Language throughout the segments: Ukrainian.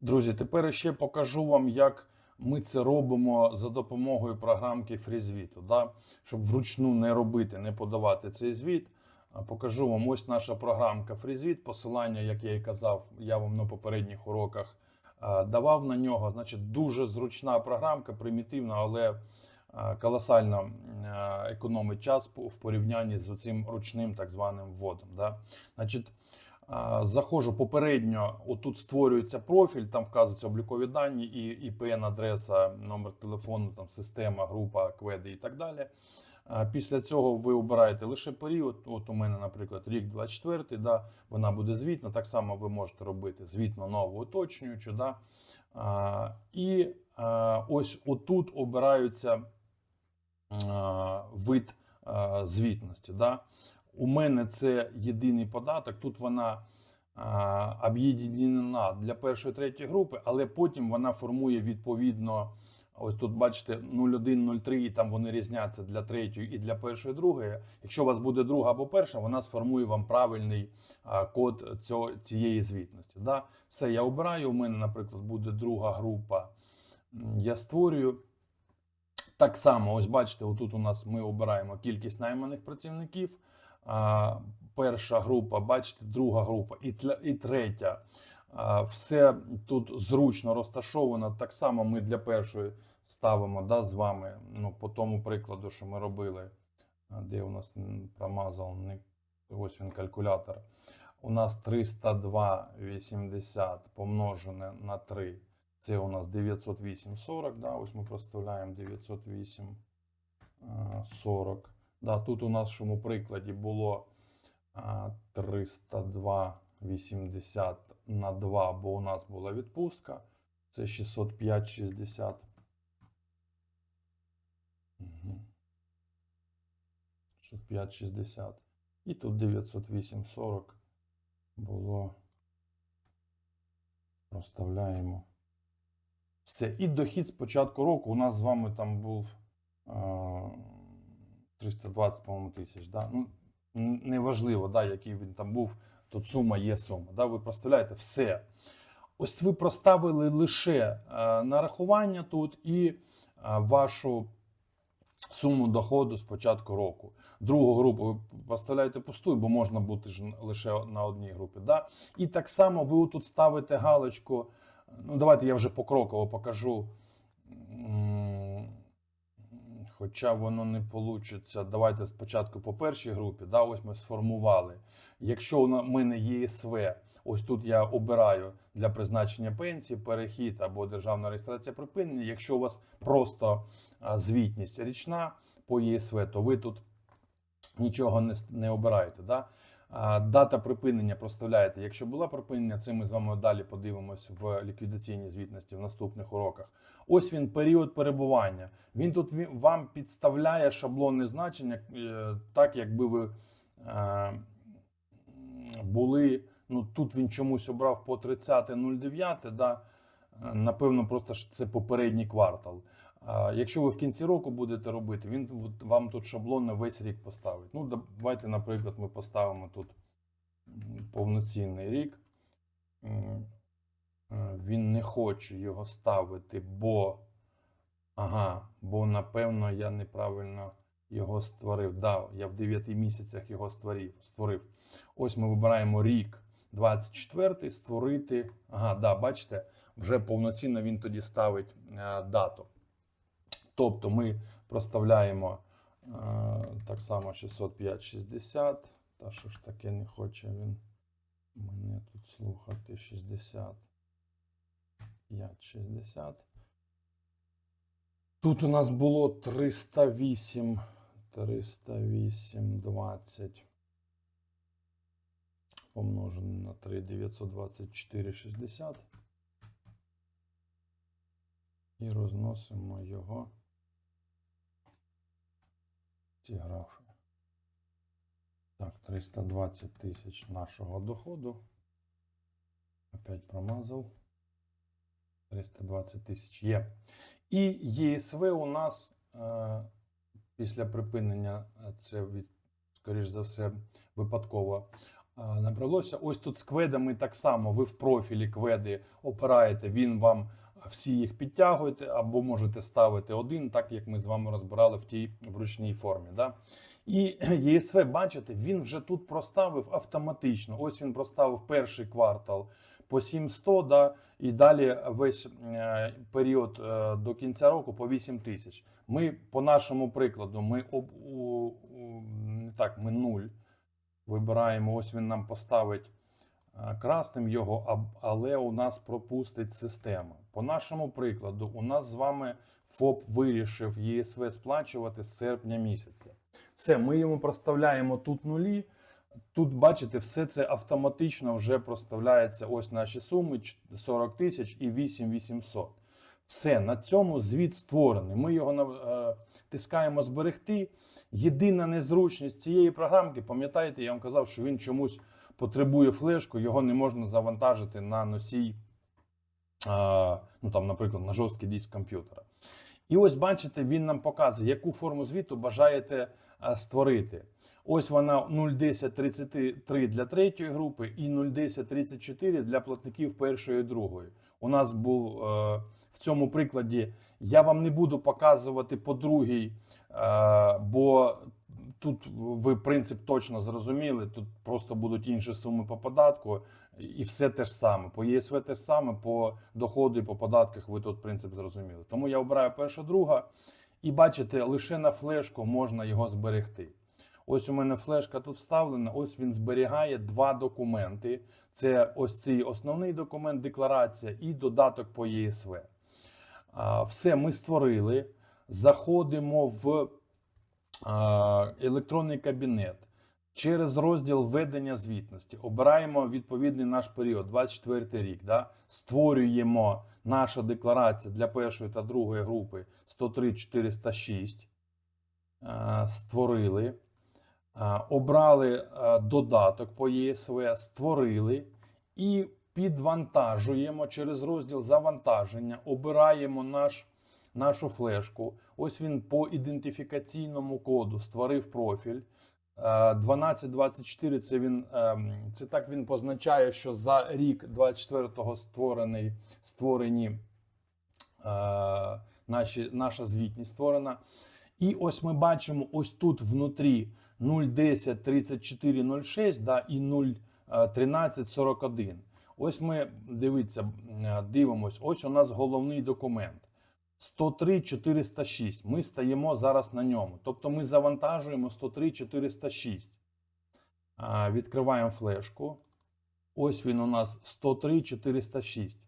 Друзі, тепер ще покажу вам, як ми це робимо за допомогою програмки фрізвіту. Да? Щоб вручну не робити, не подавати цей звіт. Покажу вам ось наша програмка фрізвіт. Посилання, як я і казав, я вам на попередніх уроках давав на нього. Значить, дуже зручна програмка, примітивна, але колосально економить час в порівнянні з цим ручним так званим вводом. Да? Значить, Заходжу попередньо, отут створюється профіль, там вказуються облікові дані, і IPN-адреса, номер телефону, там система, група, кведи і так далі. Після цього ви обираєте лише період. От у мене, наприклад, рік 24, да, вона буде звітна. Так само ви можете робити звітно нову уточнюючу. Да. І ось отут обираються вид звітності. Да. У мене це єдиний податок. Тут вона об'єднана для першої третьої групи, але потім вона формує відповідно. Ось тут бачите 01, 03, і там вони різняться для третьої і для першої, другої. Якщо у вас буде друга або перша, вона сформує вам правильний код цього, цієї звітності. Да? Все, я обираю. У мене, наприклад, буде друга група. Я створюю. Так само, ось бачите, отут у нас ми обираємо кількість найманих працівників. Перша група, бачите, друга група і, і третя. Все тут зручно розташовано. Так само ми для першої ставимо да, з вами. Ну, по тому прикладу, що ми робили. Де у нас промазав ось він калькулятор. У нас 302,80 помножене на 3. Це у нас 908,40. Да, ось ми проставляємо 908,40. Да, тут у цьому прикладі було 302,80 на 2, бо у нас була відпустка. Це 605,60. Угу. 605,60. І тут 908,40 було. Проставляємо. Все. І дохід з початку року у нас з вами там був 320, по-моєму, тисяч. Да? Ну, неважливо, да, який він там був, тут сума є сума. Да? Ви проставляєте все. Ось ви проставили лише е, нарахування тут і е, вашу суму доходу з початку року. Другу групу ви проставляєте пусту, бо можна бути ж лише на одній групі. Да? І так само ви тут ставите галочку. Ну, давайте я вже покроково покажу. Хоча воно не вийде. Давайте спочатку по першій групі. Да, ось ми сформували. Якщо у мене ЄСВ, ось тут я обираю для призначення пенсії, перехід або державна реєстрація припинення. Якщо у вас просто звітність річна по ЄСВ, то ви тут нічого не, не обираєте. Да? Дата припинення проставляєте. Якщо була припинення, це ми з вами далі подивимось в ліквідаційній звітності в наступних уроках. Ось він період перебування. Він тут вам підставляє шаблонне значення, е, так якби ви е, були. Ну тут він чомусь обрав по 30.09, да? Е, Напевно, просто ж це попередній квартал. Якщо ви в кінці року будете робити, він вам тут шаблонно весь рік поставить. Ну, давайте, наприклад, ми поставимо тут повноцінний рік. Е, Він не хоче його ставити, бо. Ага, бо напевно я неправильно його створив. Да, я в 9 місяцях його створив. створив. Ось ми вибираємо рік 24, створити. Ага, да, бачите, вже повноцінно він тоді ставить е, дату. Тобто ми проставляємо е, так само 605,60. Та що ж таке не хоче він мене тут слухати 60. 5,60. Тут у нас було 308, 308, 20 помножене на 3, 924,60. І розносимо його ці графи. Так, 320 тисяч нашого доходу. Опять промазав. 320 тисяч є. І ЄСВ у нас е, після припинення, е, це від, скоріш за все, випадково. а, набралося. Ось тут з кведами так само. Ви в профілі кведи опираєте, він вам всі їх підтягуєте, або можете ставити один, так як ми з вами розбирали в тій вручній формі. Да? І ЄСВ, бачите, він вже тут проставив автоматично. Ось він проставив перший квартал по 700, да, і далі весь е, період е, до кінця року по 8 тисяч. Ми по нашому прикладу, ми об, у, у, так, ми 0 вибираємо. Ось він нам поставить е, красним його, але у нас пропустить система. По нашому прикладу, у нас з вами ФОП вирішив ЄСВ сплачувати з серпня місяця. Все, ми йому проставляємо тут нулі. Тут, бачите, все це автоматично вже проставляється. Ось наші суми 40 тисяч і 8800. Все, на цьому звіт створений. Ми його нав- е, зберегти. Єдина незручність цієї програмки, пам'ятаєте, я вам казав, що він чомусь потребує флешку, його не можна завантажити на носій, ну там, наприклад, на жорсткий диск комп'ютера. І ось бачите, він нам показує, яку форму звіту бажаєте створити. Ось вона 0,1033 для третьої групи і 0,1034 для платників першої і другої. У нас був е, в цьому прикладі. Я вам не буду показувати по другій, е, бо тут ви принцип точно зрозуміли. Тут просто будуть інші суми по податку, і все те ж саме. По ЄСВ те ж саме, по доходу і по податках ви тут принцип зрозуміли. Тому я обираю перша, друга, і бачите, лише на флешку можна його зберегти. Ось у мене флешка тут вставлена. Ось він зберігає два документи. Це ось цей основний документ, декларація і додаток по ЄСВ. Все ми створили. Заходимо в електронний кабінет через розділ введення звітності. Обираємо відповідний наш період, 24 рік. Да? Створюємо наша декларація для першої та другої групи 103 406. Створили. Обрали додаток по ЄСВ, створили і підвантажуємо через розділ завантаження, обираємо наш, нашу флешку. Ось він по ідентифікаційному коду створив профіль. Е, 1224 це він ем, це так він позначає, що за рік 24-го створений створені е, наші, наша звітність створена. І ось ми бачимо ось тут внутрі 010 34 06 да, і 013 41. Ось ми дивіться, е, дивимось. Ось у нас головний документ. 103 406. Ми стаємо зараз на ньому. Тобто ми завантажуємо 103 406. Відкриваємо флешку. Ось він у нас 103 406.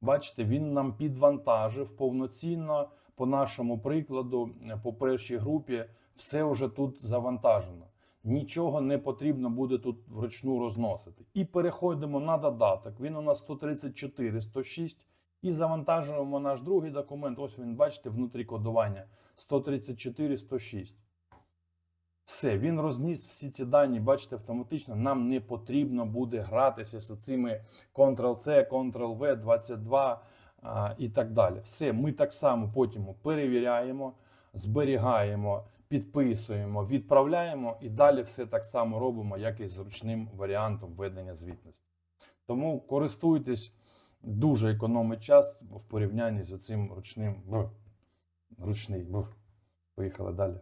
Бачите, він нам підвантажив повноцінно по нашому прикладу, е, по першій групі, все вже тут завантажено. Нічого не потрібно буде тут вручну розносити. І переходимо на додаток. Він у нас 134 106. І завантажуємо наш другий документ. Ось він, бачите, внутрі кодування 134 106. Все, він розніс всі ці дані, бачите, автоматично. Нам не потрібно буде гратися з цими Ctrl-C, Ctrl-V, 22 а, і так далі. Все, ми так само потім перевіряємо, зберігаємо, підписуємо, відправляємо і далі все так само робимо, як і з зручним варіантом ведення звітності. Тому користуйтесь, дуже економить час в порівнянні з цим ручним. Ручний. Поїхали далі.